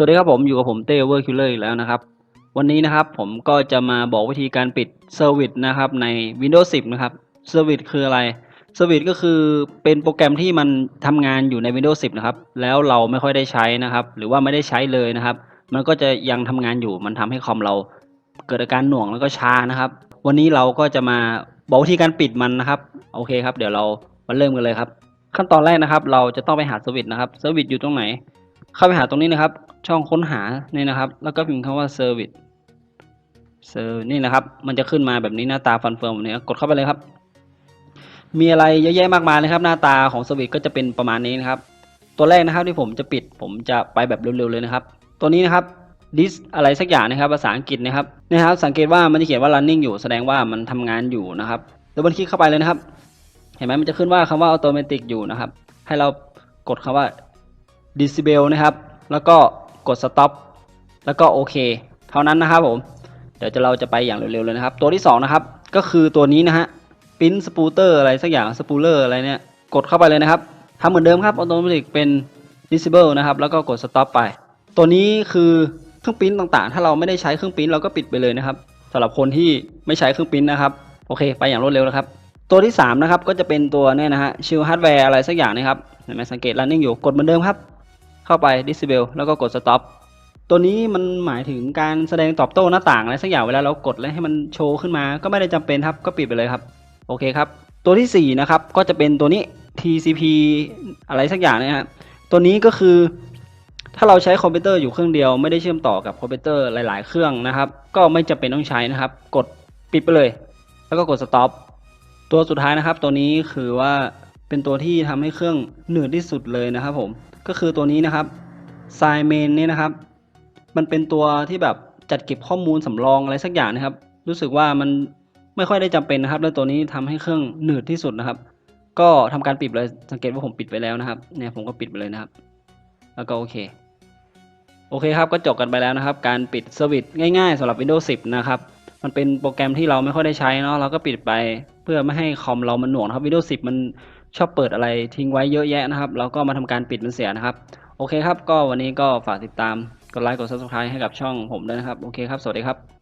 สวัสดีครับผมอยู่กับผมเต้เวอร์คิลเลอร์อีกแล้วนะครับ วันนี้นะครับผมก็จะมาบอกวิธีการปิดเซอร์วิสนะครับใน Windows 10 นะครับเซอร์วิสคืออะไรเซอร์วิสก็คือเป็นโปรแกรมที่มันทำงานอยู่ใน Windows 10 นะครับ แล้วเราไม่ค่อยได้ใช้นะครับ หรือว่าไม่ได้ใช้เลยนะครับ มันก็จะยังทำงานอยู่มันทำให้คอมเราเกิดอาการหน่วงแล้วก็ช้านะครับ วันนี้เราก็จะมาบอกวิธีการปิดมันนะครับ โอเคครับ เดี๋ยวเรามาเริ่มกันเลยครับ ขั้นตอนแรกนะครับ เราจะต้องไปหาเซอร์วิสนะครับเซอร์วิสอยู่ตรงไหน เข้าไปหาตรงนี้นะครับ ช่องค้นหานี่นะครับ แล้วก็พิมพ์คำว่า service เซอร์นี่นะครับ มันจะขึ้นมาแบบนี้หน้าตาฟันเฟิร์มแบบนี้กดเข้าไปเลยครับ มีอะไรเยอะแยะมากมายเลยครับ หน้าตาของสวิตก็จะเป็นประมาณนี้นะครับ ตัวแรกนะครับที่ผมจะปิดผมจะไปแบบเร็วๆเลยนะครับ ตัวนี้นะครับ this อะไรสักอย่างนะครับ ภาษาอังกฤษนะครับนะครับ สังเกตว่ามันจะเขียนว่า running อยู่แสดงว่ามันทำงานอยู่นะครับแล้วบันคลิกเข้าไปเลยนะครับ เห็นไหมมันจะขึ้นว่าคำว่า automatic อยู่นะครับ ให้เรากดคำว่า disable นะครับ แล้วก็ กด stop แล้วก็โอเค เท่านั้นนะครับผม เดี๋ยวจะเราจะไปอย่างเร็วๆเลยนะครับ ตัวที่สองนะครับ ก็คือตัวนี้นะฮะ print spooter อะไรสักอย่าง spooler อะไรเนี่ย กดเข้าไปเลยนะครับทำเหมือนเดิมครับ automatic เป็น disable นะครับ แล้วก็กด stop ไป ตัวนี้คือเครื่องปิ้นต่างๆ ถ้าเราไม่ได้ใช้เครื่องปิ้นเราก็ปิดไปเลยนะครับสำหรับคนที่ไม่ใช้เครื่องปิ้นนะครับ โอเค ไปอย่างรวดเร็วนะครับ ตัวที่สามนะครับ ก็จะเป็นตัวเนี่ยนะฮะ shield hardware อะไรสักอย่างนะครับ เห็นไหมสังเกต running อยู่ กดเหมือนเดิมครับ เข้าไป disable แล้วก็กด stop ตัวนี้มันหมายถึงการแสดงตอบโต้หน้าต่างอะไรสักอย่างเวลาเรากดแล้วให้มันโชว์ขึ้นมา ก็ไม่ได้จำเป็นครับก็ปิดไปเลยครับ โอเคครับ ตัวที่สี่นะครับ ก็จะเป็นตัวนี้ TCP อะไรสักอย่างนี่ยฮะตัวนี้ก็คือ ถ้าเราใช้คอมพิวเตอร์อยู่เครื่องเดียวไม่ได้เชื่อมต่อกับคอมพิวเตอร์หลาย ๆ เครื่องนะครับ ก็ไม่จำเป็นต้องใช้นะครับ กดปิดไปเลย แล้วก็กด stop ตัวสุดท้ายนะครับ ตัวนี้คือว่าเป็นตัวที่ทำให้เครื่องหนืดที่สุดเลยนะครับผม ก็คือตัวนี้นะครับ s i m a n นี่นะครับ มันเป็นตัวที่แบบจัดเก็บข้อมูลสำรองอะไรสักอย่างนะครับ รู้สึกว่ามันไม่ค่อยได้จำเป็นนะครับ แล้วตัวนี้ทำให้เครื่องหนืดที่สุดนะครับ ก็ทำการปิดเลยสังเกตว่าผมปิดไปแล้วนะครับเนี่ยผมก็ปิดไปเลยนะครับ แล้วก็โอเคโอเคครับก็จบกันไปแล้วนะครับ การปิดเซอร์ง่ายๆสำหรับ Windows 10 นะครับมันเป็นโปรแกรมที่เราไม่ค่อยได้ใช้เนาะเราก็ปิดไปเพื่อไม่ให้คอมเรามันหน่วงนะครับ Windows 10 มัน ชอบเปิดอะไรทิ้งไว้เยอะแยะนะครับ เราก็มาทำการปิดมันเสียนะครับ โอเคครับ ก็วันนี้ก็ฝากติดตาม กดไลค์ กด subscribe ให้กับช่องผมด้วยนะครับ โอเคครับ สวัสดีครับ